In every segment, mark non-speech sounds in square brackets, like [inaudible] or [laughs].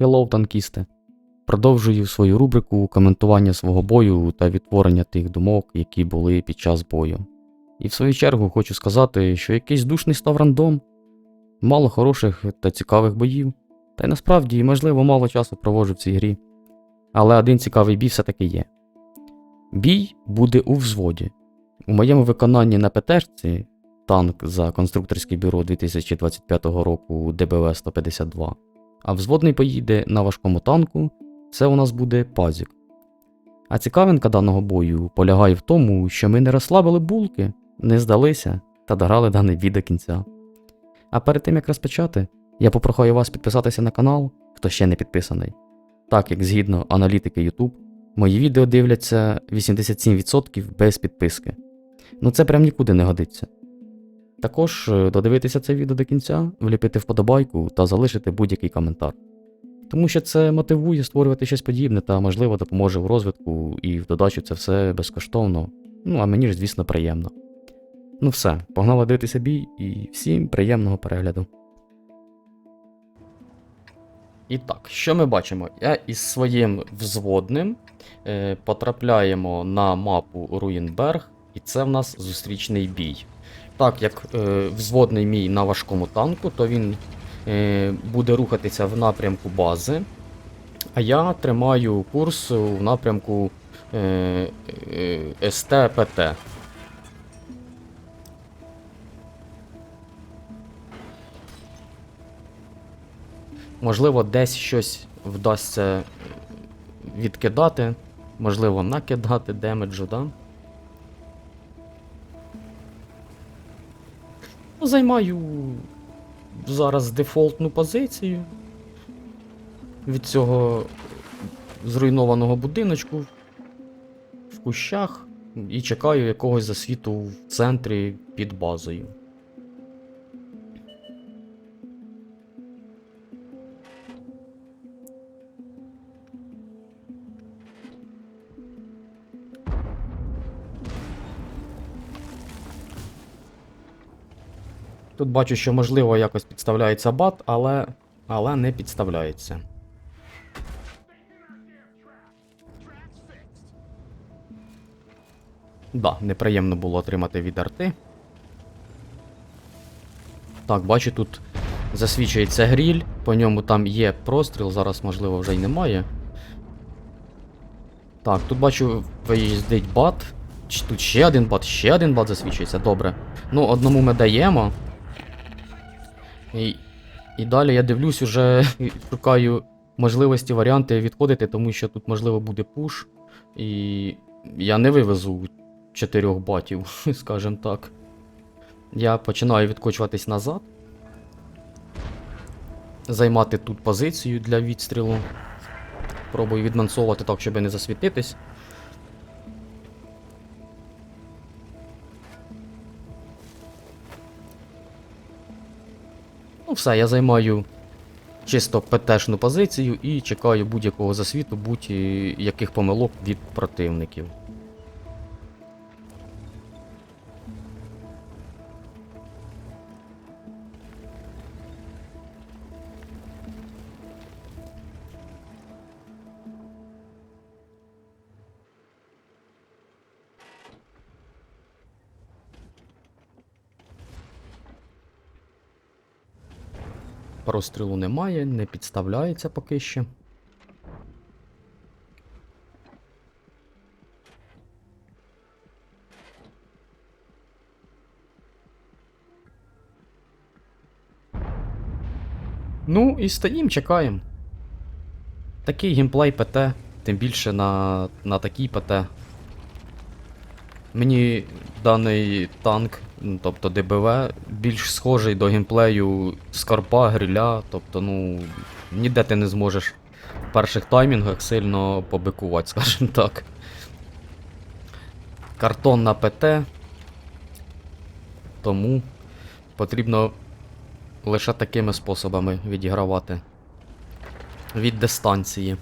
Hello, танкісти! Продовжую свою рубрику коментування свого бою та відтворення тих думок, які були під час бою. І в свою чергу хочу сказати, що якийсь душний став рандом, мало хороших та цікавих боїв, та й насправді, можливо, мало часу проводжу в цій грі. Але один цікавий бій все-таки є. Бій буде у взводі. У моєму виконанні на ПТшці танк за конструкторське бюро 2025 року ДБВ 152, а взводний поїде на важкому танку, це у нас буде пазік. А цікавинка даного бою полягає в тому, що ми не розслабили булки, не здалися та дограли даний бій до кінця. А перед тим як розпочати, я попрохаю вас підписатися на канал, хто ще не підписаний. Так як згідно аналітики YouTube, мої відео дивляться 87% без підписки. Ну це прям нікуди не годиться. Також е, додивитися це відео до кінця, вліпити вподобайку та залишити будь-який коментар. Тому що це мотивує створювати щось подібне та, можливо, допоможе в розвитку і в додачу це все безкоштовно. Ну, а мені ж, звісно, приємно. Ну все, погнали дивитися бій і всім приємного перегляду. І так, що ми бачимо? Я із своїм взводним е, потрапляємо на мапу Руїнберг, і це в нас зустрічний бій. Так як е, взводний мій на важкому танку, то він е, буде рухатися в напрямку бази. А я тримаю курс в напрямку е, е, СТ-ПТ. Можливо, десь щось вдасться відкидати, можливо, накидати демеджу, да? Займаю зараз дефолтну позицію від цього зруйнованого будиночку в кущах і чекаю якогось засвіту в центрі під базою. Тут бачу, що можливо якось підставляється бат, але, але не підставляється. Да, неприємно було отримати від арти. Так, бачу, тут засвічується гріль, по ньому там є простріл, зараз, можливо, вже й немає. Так, тут бачу, виїздить бат. Тут ще один бат, ще один бат засвічується, добре. Ну, одному ми даємо. І, і далі я дивлюсь, уже [laughs] шукаю можливості, варіанти відходити, тому що тут, можливо, буде пуш. І я не вивезу чотирьох батів, [laughs] скажімо так. Я починаю відкочуватись назад. Займати тут позицію для відстрілу. Пробую відмансовувати так, щоб не засвітитись. Все, я займаю чисто ПТшну позицію і чекаю будь-якого засвіту, будь-яких помилок від противників. Прострілу немає, не підставляється поки що. Ну і стоїм, чекаємо. Такий геймплей ПТ, тим більше на, на такій ПТ. Мені даний танк, ну, тобто ДБВ, більш схожий до геймплею Скарпа, Гриля, тобто, ну, ніде ти не зможеш в перших таймінгах сильно побикувати, [laughs] скажімо так. Картон на ПТ. Тому потрібно лише такими способами відігравати. Від дистанції.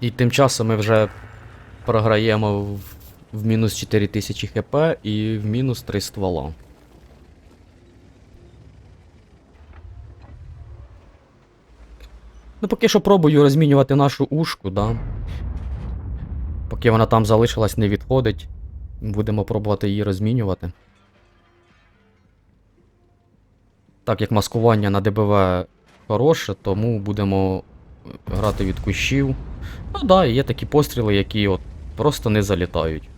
І тим часом ми вже програємо в, в мінус 4000 хп і в мінус 3 ствола. Ну, поки що пробую розмінювати нашу ушку, да. Поки вона там залишилась, не відходить. Будемо пробувати її розмінювати. Так як маскування на ДБВ хороше, тому будемо грати від кущів. Ну да, є такі постріли, які от просто не залітають.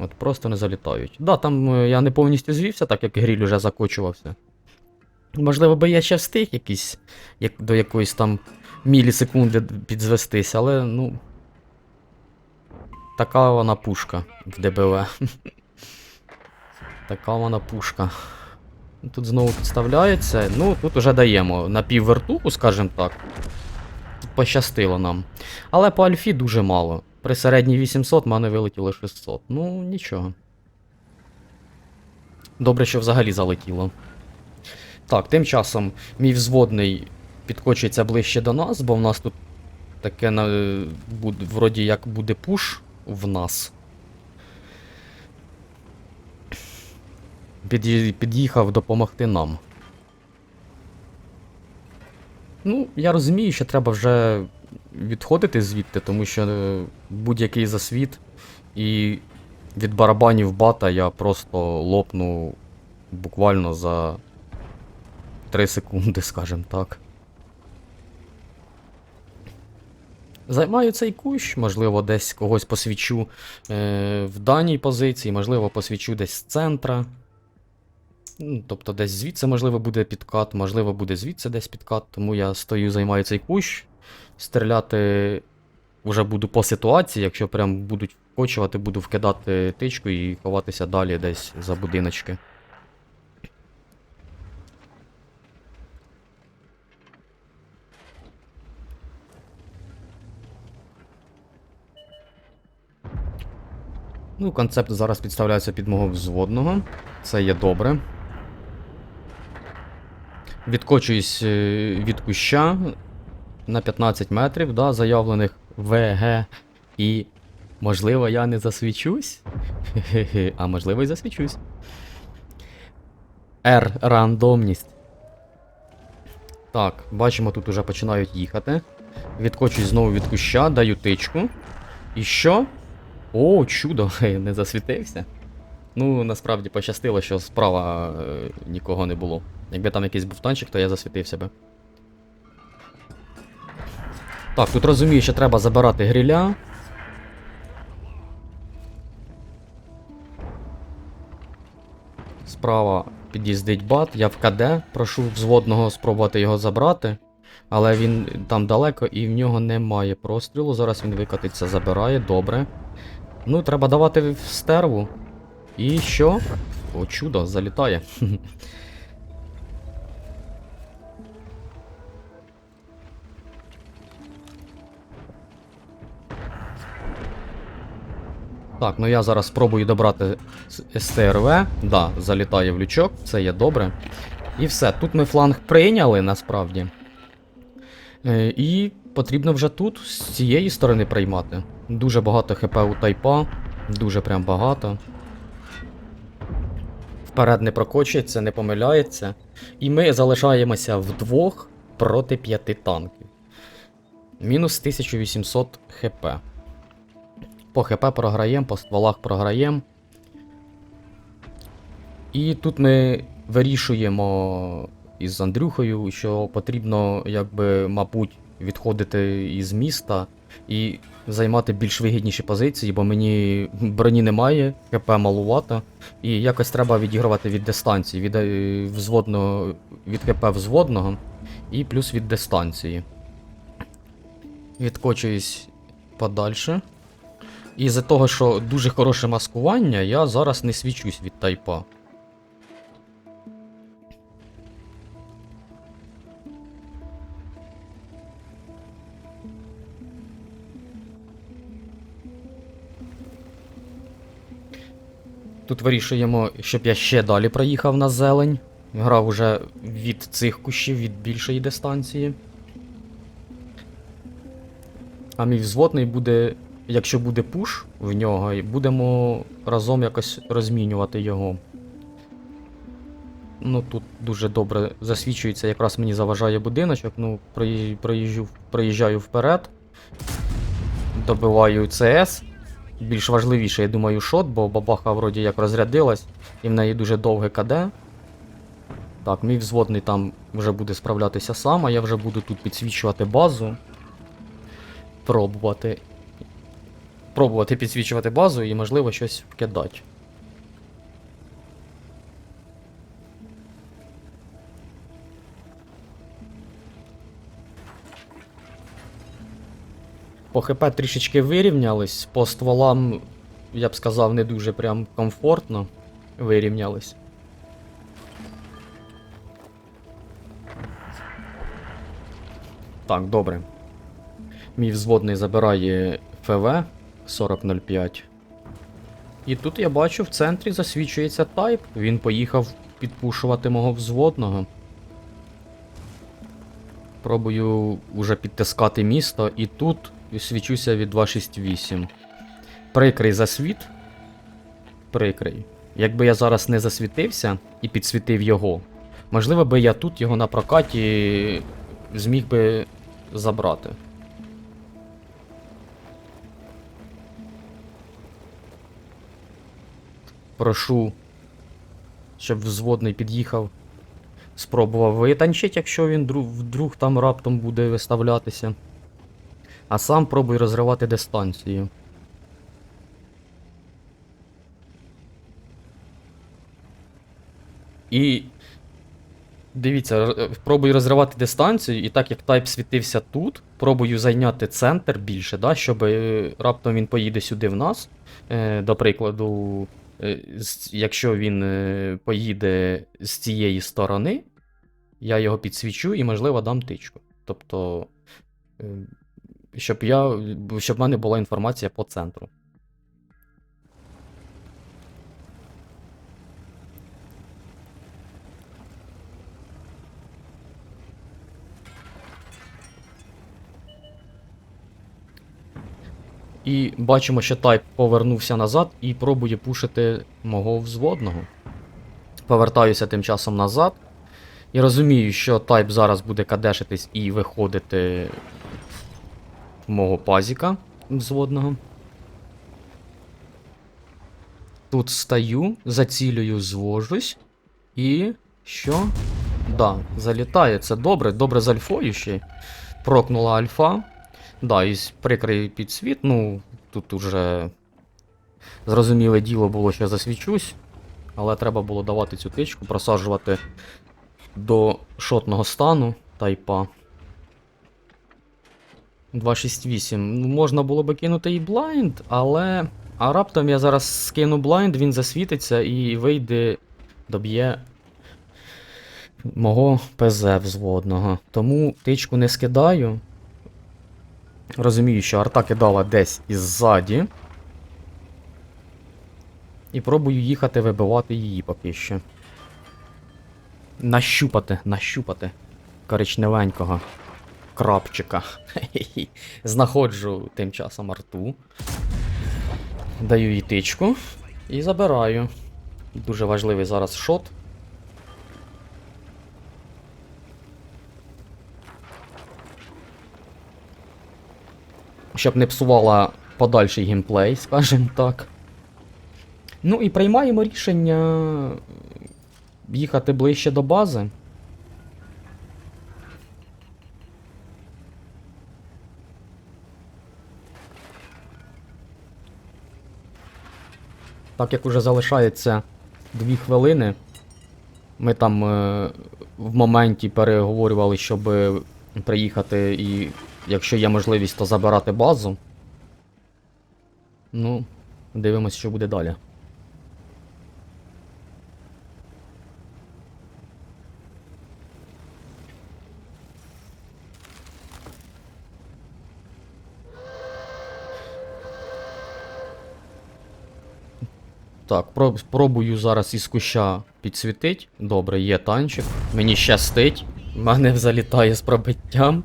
От просто не залітають. Да, там е, я не повністю звівся, так як гріль уже закочувався. Можливо, би я ще встиг якийсь, як, до якоїсь там мілісекунди підзвестись, але ну. Така вона пушка в ДБВ. [laughs] така вона пушка. Тут знову підставляється. Ну, тут уже даємо на піввертуху, скажімо так. Пощастило нам. Але по альфі дуже мало. При середній 800 в мене вилетіло 600. Ну, нічого. Добре, що взагалі залетіло. Так, тим часом мій взводний підкочується ближче до нас, бо в нас тут таке буде, вроді як буде пуш в нас. Під'їхав допомогти нам. Ну, я розумію, що треба вже відходити звідти, тому що е, будь-який засвіт і від барабанів бата я просто лопну буквально за 3 секунди, [laughs] скажімо так. Займаю цей кущ, можливо, десь когось посвічу е, в даній позиції, можливо, посвічу десь з центра. Ну, Тобто десь звідси, можливо, буде підкат, можливо, буде звідси десь підкат, тому я стою, займаю цей кущ. Стріляти вже буду по ситуації, якщо прям будуть вкочувати, буду вкидати тичку і ховатися далі десь за будиночки. Ну, концепт зараз підставляється під мого взводного. Це є добре. Відкочуюсь е, від куща на 15 метрів, да, заявлених ВГ. І. Можливо, я не засвічусь? А можливо і засвічусь. R рандомність. Так, бачимо, тут уже починають їхати. Відкочуюсь знову від куща, даю тичку. І що? О, чудо, [laughs] не засвітився. Ну, насправді пощастило, що справа е, нікого не було. Якби там якийсь був танчик, то я засвітився би. Так, тут розумію, що треба забирати гриля. Справа під'їздить бат, я в КД, прошу взводного спробувати його забрати. Але він там далеко і в нього немає прострілу. Зараз він викатиться, забирає, добре. Ну, треба давати в стерву. І що? О, чудо, залітає. Так, ну я зараз спробую добрати СТРВ. Да, залітає в лючок, це є добре. І все, тут ми фланг прийняли насправді. Е, і потрібно вже тут, з цієї сторони приймати. Дуже багато ХП у тайпа, дуже прям багато. Вперед не прокочується, не помиляється. І ми залишаємося вдвох проти п'яти танків. Мінус 1800 хп. По ХП програємо, по стволах програємо. І тут ми вирішуємо із Андрюхою, що потрібно, якби, мабуть, відходити із міста і займати більш вигідніші позиції, бо мені броні немає, ХП малувато, і якось треба відігрувати від дистанції, від е, взводного, від ХП взводного і плюс від дистанції. Відкочуюсь подальше. І з-за того, що дуже хороше маскування, я зараз не свічусь від тайпа. Тут вирішуємо, щоб я ще далі проїхав на зелень. Грав уже від цих кущів, від більшої дистанції. А мій взводний буде, якщо буде пуш в нього, і будемо разом якось розмінювати його. Ну тут дуже добре засвічується, якраз мені заважає будиночок. Ну, прої- проїжджу, проїжджаю вперед. Добиваю ЦС. Більш важливіше, я думаю, шот, бо бабаха вроді як розрядилась, і в неї дуже довге КД. Так, мій взводний там вже буде справлятися сам, а я вже буду тут підсвічувати базу. Пробувати. Пробувати підсвічувати базу і, можливо, щось вкидати. По ХП трішечки вирівнялись, по стволам, я б сказав, не дуже прям комфортно вирівнялись. Так, добре. Мій взводний забирає ФВ 4005. І тут я бачу в центрі засвічується тайп. Він поїхав підпушувати мого взводного. Пробую уже підтискати місто, і тут свічуся від 268. Прикрий засвіт. Прикрий. Якби я зараз не засвітився і підсвітив його, можливо би я тут його на прокаті зміг би забрати. Прошу, щоб взводний під'їхав, спробував витанчить, якщо він вдруг там раптом буде виставлятися. А сам пробуй розривати дистанцію. І Дивіться, е, пробую розривати дистанцію, і так як тайп світився тут, пробую зайняти центр більше, да, щоб е, раптом він поїде сюди в нас. Е, до прикладу, якщо він поїде з цієї сторони, я його підсвічу і, можливо, дам тичку. Тобто, щоб я, щоб в мене була інформація по центру. І бачимо, що тайп повернувся назад і пробує пушити мого взводного. Повертаюся тим часом назад. І розумію, що тайп зараз буде кадешитись і виходити мого пазіка взводного. Тут стаю, зацілюю, звожусь. І. що? Да, залітає. Це добре, добре з альфою ще. Прокнула альфа. Да, і прикрий підсвіт, ну, тут уже зрозуміле діло було, що я засвічусь, але треба було давати цю тичку, просаджувати до шотного стану тайпа. 268. Ну, можна було би кинути і блайнд, але. А раптом я зараз скину блайнд, він засвітиться і вийде, доб'є мого ПЗ взводного. Тому тичку не скидаю. Розумію, що арта кидала десь іззаді. І пробую їхати вибивати її поки що. Нащупати, нащупати коричневенького крапчика. [laughs] Знаходжу тим часом арту. Даю їй тичку і забираю. Дуже важливий зараз шот. щоб не псувала подальший геймплей, скажімо так. Ну і приймаємо рішення їхати ближче до бази. Так як уже залишається 2 хвилини, ми там е, в моменті переговорювали, щоб приїхати і якщо є можливість, то забирати базу. Ну, дивимось, що буде далі. Так, проб- пробую зараз із куща підсвітить. Добре, є танчик. Мені щастить. Мене залітає з пробиттям.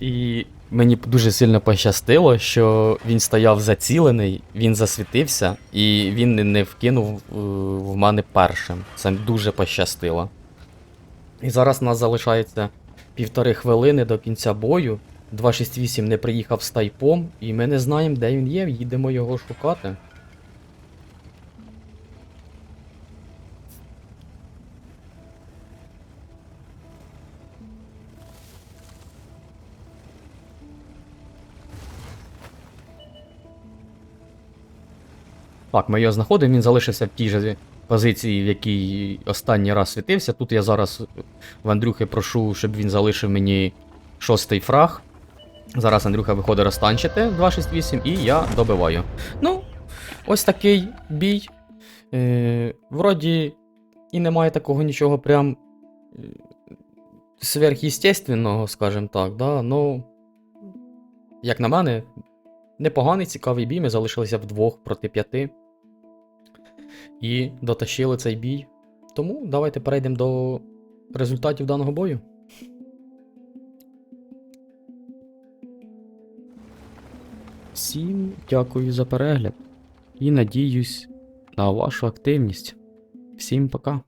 І Мені дуже сильно пощастило, що він стояв зацілений, він засвітився, і він не- вкинув е, в мене першим. Це дуже пощастило. І зараз нас залишається півтори хвилини до кінця бою. 268 не приїхав з тайпом, і ми не знаємо, де він є, їдемо його шукати. Так, ми його знаходимо, він залишився в тій же позиції, в якій останній раз світився. Тут я зараз в Андрюхи прошу, щоб він залишив мені шостий фраг. Зараз Андрюха виходить розтанчити в 268 і я добиваю. Ну, ось такий бій. Е, вроді і немає такого нічого прям е, сверхъестественного, скажімо так, да? ну, як на мене, непоганий цікавий бій. Ми залишилися вдвох проти п'яти. І дотащили цей бій. Тому давайте перейдемо до результатів даного бою. Всім дякую за перегляд і надіюсь на вашу активність. Всім пока.